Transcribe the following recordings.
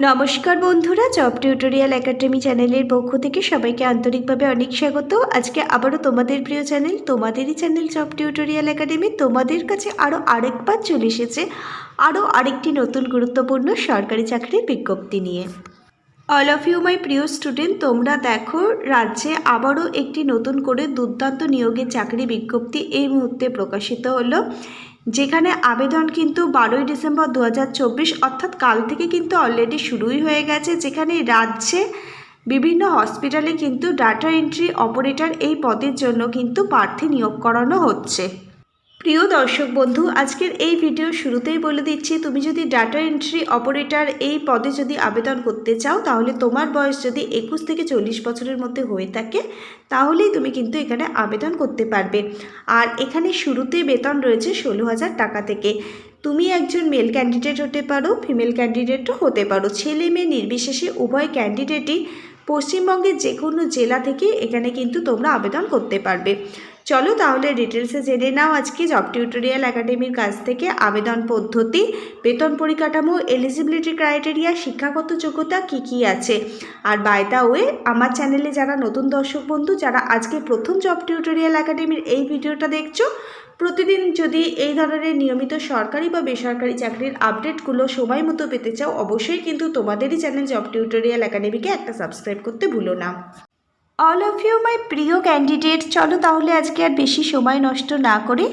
নমস্কার বন্ধুরা, job tutorial academy চ্যানেলের পক্ষ থেকে সবাইকে আন্তরিকভাবে অনেক স্বাগত। আজকে আবারও তোমাদের প্রিয় চ্যানেল, তোমাদেরই চ্যানেল জব টিউটোরিয়াল একাডেমি, তোমাদের কাছে আরও আরেকবার চলে এসেছে আরও আরেকটি নতুন গুরুত্বপূর্ণ সরকারি চাকরির বিজ্ঞপ্তি নিয়ে। অল অফ ইউ মাই প্রিয় স্টুডেন্ট তোমরা দেখো, রাজ্যে আবারও একটি নতুন করে দুর্দান্ত নিয়োগের চাকরি বিজ্ঞপ্তি এই মুহূর্তে প্রকাশিত হলো। যেখানে আবেদন কিন্তু বারোই ডিসেম্বর দু হাজার চব্বিশ, অর্থাৎ কাল থেকে কিন্তু অলরেডি শুরুই হয়ে গেছে, যেখানে রাজ্যে বিভিন্ন হসপিটালে কিন্তু ডাটা এন্ট্রি অপারেটর এই পদের জন্য কিন্তু প্রার্থী নিয়োগ করানো হচ্ছে। প্রিয় দর্শক বন্ধু, আজকের এই ভিডিও শুরুতেই বলে দিচ্ছি, তুমি যদি ডাটা এন্ট্রি অপারেটর এই পদে যদি আবেদন করতে চাও, তাহলে তোমার বয়স যদি একুশ থেকে চল্লিশ বছরের মধ্যে হয়ে থাকে, তাহলেই তুমি কিন্তু এখানে আবেদন করতে পারবে। আর এখানে শুরুতে বেতন রয়েছে ষোলো হাজার টাকা থেকে। তুমি একজন মেল ক্যান্ডিডেট হতে পারো ফিমেল ক্যান্ডিডেটও হতে পারো। ছেলে মেয়ে নির্বিশেষে উভয় ক্যান্ডিডেটই পশ্চিমবঙ্গের যে কোনো জেলা থেকে এখানে কিন্তু তোমরা আবেদন করতে পারবে। চলো তাহলে ডিটেলসে জেনে নাও আজকে জব টিউটোরিয়াল একাডেমির কাছ থেকে আবেদন পদ্ধতি, বেতন পরিকাঠামো এলিজিবিলিটি ক্রাইটেরিয়া শিক্ষাগত যোগ্যতা কি কি আছে। আর বাই দ্য ওয়ে আমার চ্যানেলে যারা নতুন দর্শক বন্ধু, যারা আজকে প্রথম জব টিউটোরিয়াল একাডেমির এই ভিডিওটা দেখছ, প্রতিদিন যদি এই ধরনের নিয়মিত সরকারি বা বেসরকারি চাকরির আপডেটগুলো সময় মতো পেতে চাও, অবশ্যই কিন্তু তোমাদেরই চ্যানেল জব টিউটোরিয়াল একাডেমিকে একটা সাবস্ক্রাইব করতে ভুলো না। অল অফ ইউ মাই প্রিয় ক্যান্ডিডেট চলো তাহলে আজকে আর বেশি সময় নষ্ট না করে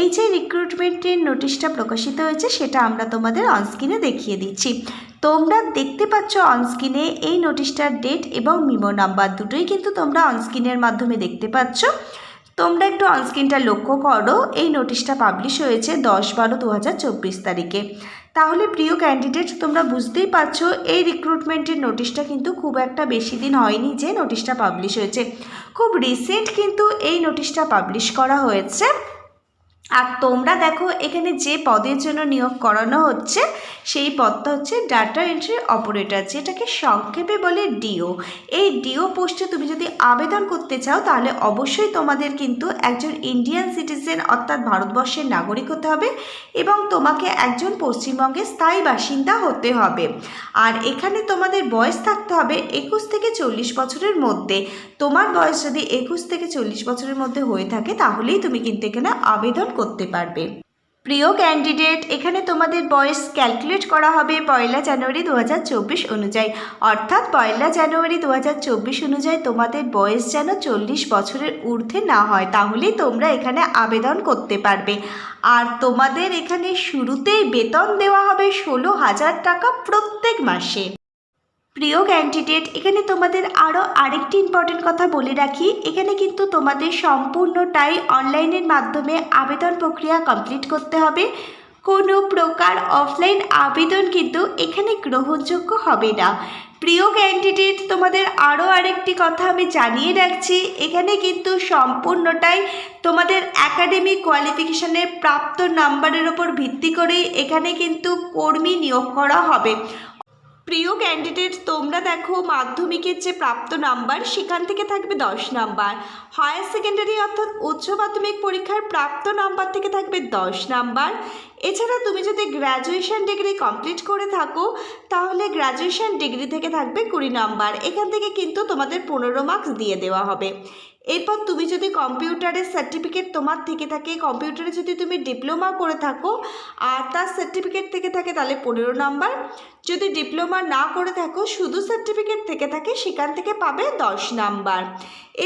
এই যে রিক্রুটমেন্টের নোটিশটা প্রকাশিত হয়েছে, সেটা আমরা তোমাদের অনস্ক্রিনে দেখিয়ে দিচ্ছি। তোমরা দেখতে পাচ্ছ অনস্ক্রিনে এই নোটিশটার ডেট এবং মিমো নাম্বার দুটোই কিন্তু তোমরা অনস্ক্রিনের মাধ্যমে দেখতে পাচ্ছ। তোমরা একটু অনস্ক্রিনটা লক্ষ্য করো, এই নোটিশটা পাবলিশ হয়েছে দশ বারো দু তারিখে। তাহলে প্রিয় ক্যান্ডিডেট তোমরা বুঝতেই পারছ, এই রিক্রুটমেন্টের নোটিশটা কিন্তু খুব একটা বেশি দিন হয়নি যে নোটিশটা পাবলিশ হয়েছে। খুব রিসেন্ট কিন্তু এই নোটিশটা পাবলিশ করা হয়েছে। আর তোমরা দেখো, এখানে যে পদের জন্য নিয়োগ করানো হচ্ছে, সেই পদটা হচ্ছে ডাটা এন্ট্রি অপারেটর যেটাকে সংক্ষেপে বলে ডিও এই ডিও পোস্টে তুমি যদি আবেদন করতে চাও, তাহলে অবশ্যই তোমাদের কিন্তু একজন ইন্ডিয়ান সিটিজেন অর্থাৎ ভারতবর্ষের নাগরিক হতে হবে এবং তোমাকে একজন পশ্চিমবঙ্গের স্থায়ী বাসিন্দা হতে হবে। আর এখানে তোমাদের বয়স থাকতে হবে একুশ থেকে চল্লিশ বছরের মধ্যে। তোমার বয়স যদি একুশ থেকে চল্লিশ বছরের মধ্যে হয়ে থাকে, তাহলেই তুমি কিন্তু এখানে আবেদন করতে পারবে। প্রিয় ক্যান্ডিডেট এখানে তোমাদের বয়স ক্যালকুলেট করা হবে পয়লা জানুয়ারি দু হাজার চব্বিশ অনুযায়ী। অর্থাৎ পয়লা জানুয়ারি দু হাজার চব্বিশ অনুযায়ী তোমাদের বয়স যেন চল্লিশ বছরের ঊর্ধ্বে না হয়, তাহলেই তোমরা এখানে আবেদন করতে পারবে। আর তোমাদের এখানে শুরুতেই বেতন দেওয়া হবে ষোলো হাজার টাকা প্রত্যেক মাসে। প্রিয় ক্যান্ডিডেট এখানে তোমাদের আরও আরেকটি ইম্পর্টেন্ট কথা বলে রাখি। এখানে কিন্তু তোমাদের সম্পূর্ণটাই অনলাইনের মাধ্যমে আবেদন প্রক্রিয়া কমপ্লিট করতে হবে। কোনো প্রকার অফলাইন আবেদন কিন্তু এখানে গ্রহণযোগ্য হবে না। প্রিয় ক্যান্ডিডেট তোমাদের আরও আরেকটি কথা আমি জানিয়ে রাখছি। এখানে কিন্তু সম্পূর্ণটাই তোমাদের একাডেমিক কোয়ালিফিকেশানের প্রাপ্ত নাম্বারের ওপর ভিত্তি করেই এখানে কিন্তু কর্মী নিয়োগ করা হবে। প্রিয় ক্যান্ডিডেট তোমরা দেখো মাধ্যমিকের যে প্রাপ্ত নাম্বার সেখান থেকে থাকবে দশ নাম্বার হায়ার সেকেন্ডারি অর্থাৎ উচ্চ মাধ্যমিক পরীক্ষার প্রাপ্ত নাম্বার থেকে থাকবে দশ নাম্বার এছাড়া তুমি যদি গ্র্যাজুয়েশন ডিগ্রি কমপ্লিট করে থাকো, তাহলে গ্র্যাজুয়েশন ডিগ্রি থেকে থাকবে কুড়ি নাম্বার। এখান থেকে কিন্তু তোমাদের পনেরো মার্কস দিয়ে দেওয়া হবে। এরপর তুমি যদি কম্পিউটারের সার্টিফিকেট তোমার থেকে থাকে, কম্পিউটারে যদি তুমি ডিপ্লোমা করে থাকো, আর তার সার্টিফিকেট থেকে থাকে তাহলে পনেরো নাম্বার। যদি ডিপ্লোমা না করে থাকো, শুধু সার্টিফিকেট থেকে থাকে, সেখান থেকে পাবে দশ নাম্বার।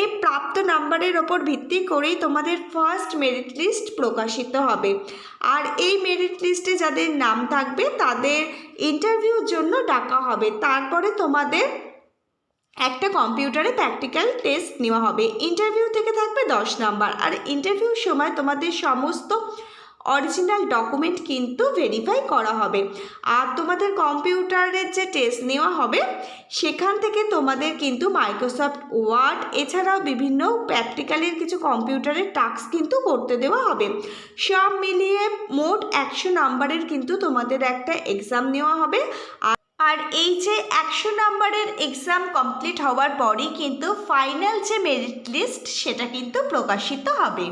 এই প্রাপ্ত নাম্বারের ওপর ভিত্তি করেই তোমাদের ফার্স্ট মেরিট লিস্ট প্রকাশিত হবে। আর এই মেরিট লিস্টে যাদের নাম থাকবে, তাদের ইন্টারভিউর জন্য ডাকা হবে। তারপরে তোমাদের একটা কম্পিউটারে প্র্যাকটিক্যাল টেস্ট নেওয়া হবে। ইন্টারভিউ থেকে থাকবে দশ নাম্বার। আর ইন্টারভিউর সময় তোমাদের সমস্ত অরিজিনাল ডকুমেন্ট কিন্তু ভেরিফাই করা হবে। আর তোমাদের কম্পিউটারের যে টেস্ট নেওয়া হবে, সেখান থেকে তোমাদের কিন্তু মাইক্রোসফট ওয়ার্ড এছাড়াও বিভিন্ন প্র্যাকটিক্যালের কিছু কম্পিউটারের টাস্ক কিন্তু করতে দেওয়া হবে। সব মিলিয়ে মোট একশো নাম্বারের কিন্তু তোমাদের একটা এক্সাম নেওয়া হবে। আর আর এই যে একশো নাম্বারের এক্সাম কমপ্লিট হওয়ার পরই কিন্তু ফাইনাল যে মেরিট লিস্ট সেটা কিন্তু প্রকাশিত হবে।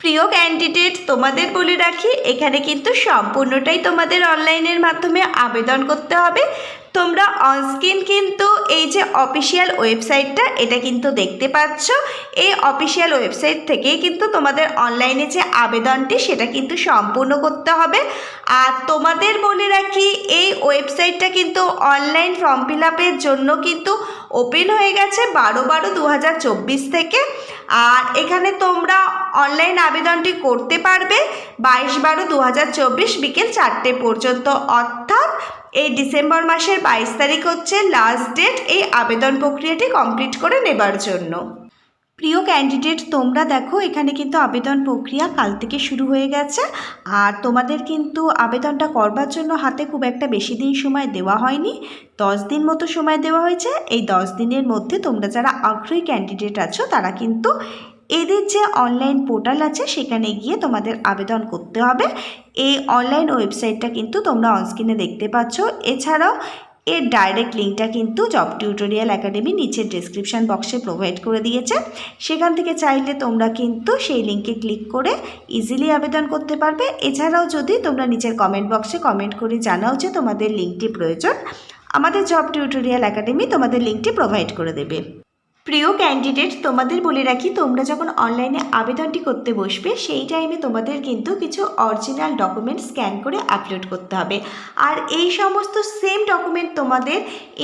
প্রিয় ক্যান্ডিডেট তোমাদের বলে রাখি এখানে কিন্তু সম্পূর্ণটাই তোমাদের অনলাইনের মাধ্যমে আবেদন করতে হবে। তোমরা অনস্ক্রিন কিন্তু এই যে অফিসিয়াল ওয়েবসাইটটা, এটা কিন্তু দেখতে পাচ্ছ। এই অফিসিয়াল ওয়েবসাইট থেকেই কিন্তু তোমাদের অনলাইনে যে আবেদনটি, সেটা কিন্তু সম্পূর্ণ করতে হবে। আর তোমাদের বলে রাখি, এই ওয়েবসাইটটা কিন্তু অনলাইন ফর্ম ফিল জন্য কিন্তু ওপেন হয়ে গেছে বারো বারো দু থেকে। আর এখানে তোমরা অনলাইন আবেদনটি করতে পারবে বাইশ বারো দু বিকেল চারটে পর্যন্ত। অর্থাৎ এই ডিসেম্বর মাসের বাইশ তারিখ হচ্ছে লাস্ট ডেট এই আবেদন প্রক্রিয়াটি কমপ্লিট করে নেবার জন্য। প্রিয় ক্যান্ডিডেট তোমরা দেখো, এখানে কিন্তু আবেদন প্রক্রিয়া কাল থেকে শুরু হয়ে গেছে। আর তোমাদের কিন্তু আবেদনটা করবার জন্য হাতে খুব একটা বেশি দিন সময় দেওয়া হয়নি। দশ দিন মতো সময় দেওয়া হয়েছে। এই দশ দিনের মধ্যে তোমরা যারা আগ্রহী ক্যান্ডিডেট আছো, তারা কিন্তু এদের যে অনলাইন পোর্টাল আছে, সেখানে গিয়ে তোমাদের আবেদন করতে হবে। এই অনলাইন ওয়েবসাইটটা কিন্তু তোমরা অনস্ক্রিনে দেখতে পাচ্ছ। এছাড়াও এর ডাইরেক্ট লিঙ্কটা কিন্তু জব টিউটোরিয়াল একাডেমি নিচের ডেসক্রিপশন বক্সে প্রোভাইড করে দিয়েছে। সেখান থেকে চাইলে তোমরা কিন্তু সেই লিঙ্কে ক্লিক করে ইজিলি আবেদন করতে পারবে। এছাড়াও যদি তোমরা নিচের কমেন্ট বক্সে কমেন্ট করে জানাও যে তোমাদের লিঙ্কটি প্রয়োজন, আমাদের জব টিউটোরিয়াল একাডেমি তোমাদের লিঙ্কটি প্রোভাইড করে দেবে। প্রিয় ক্যান্ডিডেট তোমাদের বলে রাখি, তোমরা যখন অনলাইনে আবেদনটি করতে বসবে, সেই টাইমে তোমাদের কিন্তু কিছু অরিজিনাল ডকুমেন্ট স্ক্যান করে আপলোড করতে হবে। আর এই সমস্ত সেম ডকুমেন্ট তোমাদের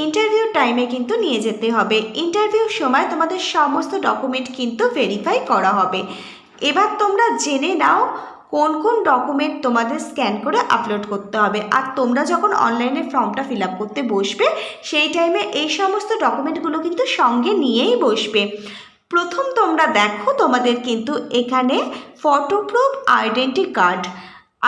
ইন্টারভিউ টাইমে কিন্তু নিয়ে যেতে হবে। ইন্টারভিউর সময় তোমাদের সমস্ত ডকুমেন্ট কিন্তু ভেরিফাই করা হবে। এবার তোমরা জেনে নাও কোন কোন ডকুমেন্ট তোমাদের স্ক্যান করে আপলোড করতে হবে। আর তোমরা যখন অনলাইনে ফর্মটা ফিল করতে বসবে, সেই টাইমে এই সমস্ত ডকুমেন্টগুলো কিন্তু সঙ্গে নিয়েই বসবে। প্রথম তোমরা দেখো তোমাদের কিন্তু এখানে photo proof identity card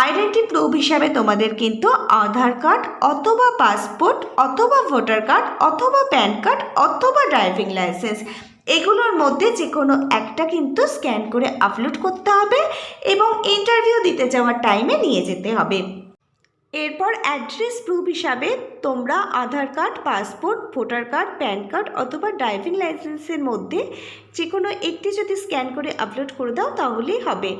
identity proof হিসাবে তোমাদের কিন্তু আধার কার্ড অথবা পাসপোর্ট অথবা ভোটার কার্ড অথবা প্যান কার্ড অথবা ড্রাইভিং লাইসেন্স এগুলোর মধ্যে যে কোনো একটা কিন্তু স্ক্যান করে আপলোড করতে হবে এবং ইন্টারভিউ দিতে যাওয়ার টাইমে নিয়ে যেতে হবে। এরপর অ্যাড্রেস প্রুফ হিসাবে তোমরা Aadhaar card, passport, voter card, PAN card অথবা ড্রাইভিং লাইসেন্সের মধ্যে যে কোনো একটি যদি স্ক্যান করে আপলোড করে দাও তাহলেই হবে।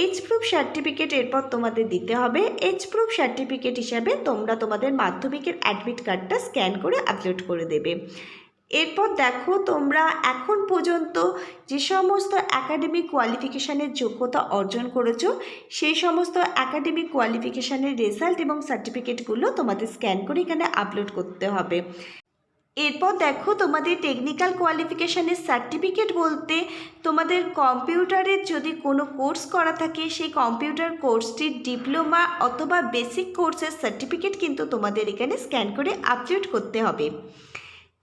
এইচ প্রুফ সার্টিফিকেট এরপর তোমাদের দিতে হবে। এইচ প্রুফ সার্টিফিকেট হিসাবে তোমরা তোমাদের মাধ্যমিকের অ্যাডমিট কার্ডটা স্ক্যান করে আপলোড করে দেবে। এরপর দেখো তোমরা এখন পর্যন্ত যে সমস্ত একাডেমিক কোয়ালিফিকেশানের যোগ্যতা অর্জন করেছ, সেই সমস্ত একাডেমিক কোয়ালিফিকেশানের রেজাল্ট এবং সার্টিফিকেটগুলো তোমাদের স্ক্যান করে এখানে আপলোড করতে হবে। এরপর দেখো তোমাদের টেকনিক্যাল কোয়ালিফিকেশানের সার্টিফিকেট বলতে তোমাদের কম্পিউটারের যদি কোনো কোর্স করা থাকে, সেই কম্পিউটার কোর্সটির ডিপ্লোমা অথবা বেসিক কোর্সের সার্টিফিকেট কিন্তু তোমাদের এখানে স্ক্যান করে আপলোড করতে হবে।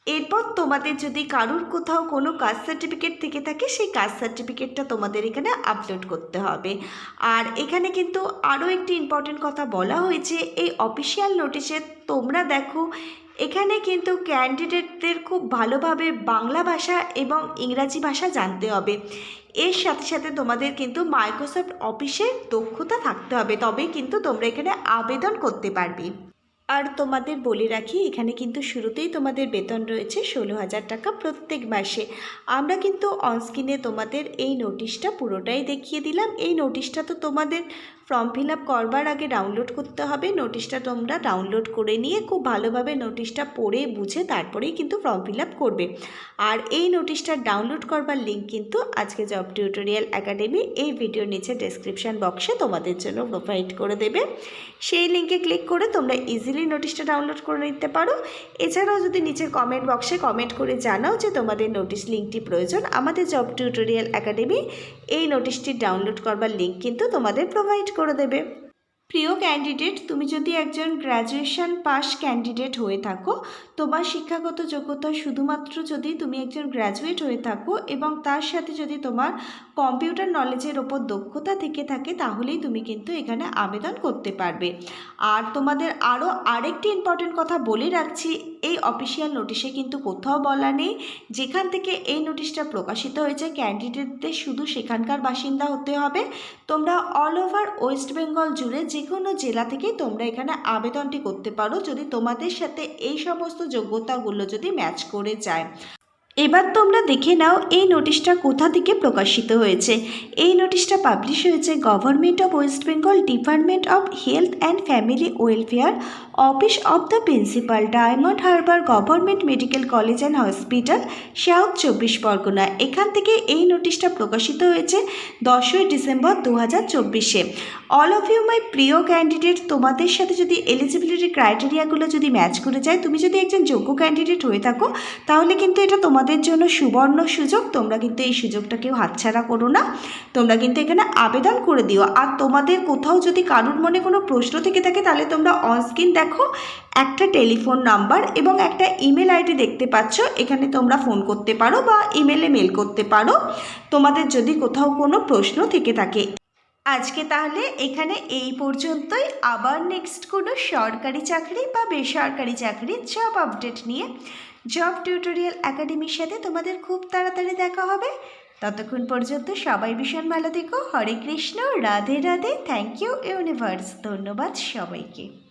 এরপর তোমাদের যদি কারুর কোথাও কোনো কাস্ট সার্টিফিকেট থেকে থাকে, সেই কাস্ট সার্টিফিকেটটা তোমাদের এখানে আপলোড করতে হবে। আর এখানে কিন্তু আরও একটি ইম্পর্টেন্ট কথা বলা হয়েছে, এই অফিসিয়াল নোটিশে তোমরা দেখো, এখানে কিন্তু ক্যান্ডিডেটদের খুব ভালোভাবে বাংলা ভাষা এবং ইংরাজি ভাষা জানতে হবে। এর সাথে সাথে তোমাদের কিন্তু মাইক্রোসফট অফিসের দক্ষতা থাকতে হবে, তবেই কিন্তু তোমরা এখানে আবেদন করতে পারবে। আর তোমাদের বলে রাখি, এখানে কিন্তু শুরুতেই তোমাদের বেতন রয়েছে ষোলো হাজার টাকা প্রত্যেক মাসে। আমরা কিন্তু অনস্ক্রিনে তোমাদের এই নোটিশটা পুরোটাই দেখিয়ে দিলাম। এই নোটিশটা তো তোমাদের ফর্ম ফিল আপ করবার আগে ডাউনলোড করতে হবে। নোটিশটা তোমরা ডাউনলোড করে নিয়ে খুব ভালোভাবে নোটিশটা পড়ে বুঝে তারপরেই কিন্তু ফর্ম ফিল আপ করবে। আর এই নোটিশটা ডাউনলোড করবার লিঙ্ক কিন্তু আজকে জব টিউটোরিয়াল একাডেমি এই ভিডিওর নিচে ডেসক্রিপশান বক্সে তোমাদের জন্য প্রোভাইড করে দেবে। সেই লিঙ্কে ক্লিক করে তোমরা ইজিলি নোটিশটা ডাউনলোড করে নিতে পারো। এছাড়াও যদি নিচের কমেন্ট বক্সে কমেন্ট করে জানাও যে তোমাদের নোটিশ লিঙ্কটি প্রয়োজন, আমাদের জব টিউটোরিয়াল একাডেমি এই নোটিশটি ডাউনলোড করবার লিঙ্ক কিন্তু তোমাদের প্রোভাইড করে দেবে। প্রিয় ক্যান্ডিডেট তুমি যদি একজন গ্র্যাজুয়েশন পাস ক্যান্ডিডেট হয়ে থাকো, তোমার শিক্ষাগত যোগ্যতা শুধুমাত্র যদি তুমি একজন গ্র্যাজুয়েট হয়ে থাকো এবং তার সাথে যদি তোমার কম্পিউটার নলেজের ওপর দক্ষতা থেকে থাকে, তাহলেই তুমি কিন্তু এখানে আবেদন করতে পারবে। আর তোমাদের আরও আরেকটি ইম্পর্টেন্ট কথা বলে রাখছি এই অফিসিয়াল নোটিশে কিন্তু কোথাও বলা নেই। যেখান থেকে এই নোটিশটা প্রকাশিত হয়েছে ক্যান্ডিডেটদের শুধু সেখানকার বাসিন্দা হতে হবে। তোমরা অল ওভার ওয়েস্ট বেঙ্গল জুড়ে যে কোনো জেলা থেকে তোমরা এখানে আবেদনটি করতে পারো। যদি তোমাদের সাথে এই সমস্ত যোগ্যতাগুলো যদি ম্যাচ করে যায়। এবার তোমরা দেখে নাও এই নোটিশটা কোথা থেকে প্রকাশিত হয়েছে। এই নোটিশটা পাবলিশ হয়েছে government of West Bengal department of health and family welfare office of the principal diamond harbour government medical college and hospital south চব্বিশ পরগনা। এখান থেকে এই নোটিশটা প্রকাশিত হয়েছে দশই ডিসেম্বর দু হাজার চব্বিশে। অল অফ ইউ মাই প্রিয় ক্যান্ডিডেট তোমাদের সাথে যদি এলিজিবিলিটি ক্রাইটেরিয়াগুলো যদি ম্যাচ করে যায়, তুমি যদি একজন যোগ্য ক্যান্ডিডেট হয়ে থাকো, তাহলে কিন্তু এটা তোমাদের জন্য সুবর্ণ সুযোগ। তোমরা কিন্তু এই সুযোগটা কেউ হাতছাড়া করো না। তোমরা কিন্তু এখানে আবেদন করে দিও। আর তোমাদের কোথাও যদি কারুর মনে কোনো প্রশ্ন থেকে থাকে, তাহলে তোমরা অনস্ক্রিন দেখো। একটা টেলিফোন নাম্বার এবং একটা ইমেল আইডি দেখতে পাচ্ছ। এখানে তোমরা ফোন করতে পারো বা ইমেলে মেল করতে পারো। তোমাদের যদি কোথাও কোনো প্রশ্ন থেকে থাকে। আজকে তাহলে এখানে এই পর্যন্তই। আবার নেক্সট কোনো সরকারি চাকরি বা বেসরকারি চাকরির জব আপডেট নিয়ে। জব টিউটোরিয়াল একাডেমির সাথে তোমাদের খুব তাড়াতাড়ি দেখা হবে। ততক্ষণ পর্যন্ত সবাই ভীষণ ভালো থেকো। Hare Krishna, Radhe Radhe. Thank you universe ধন্যবাদ সবাইকে।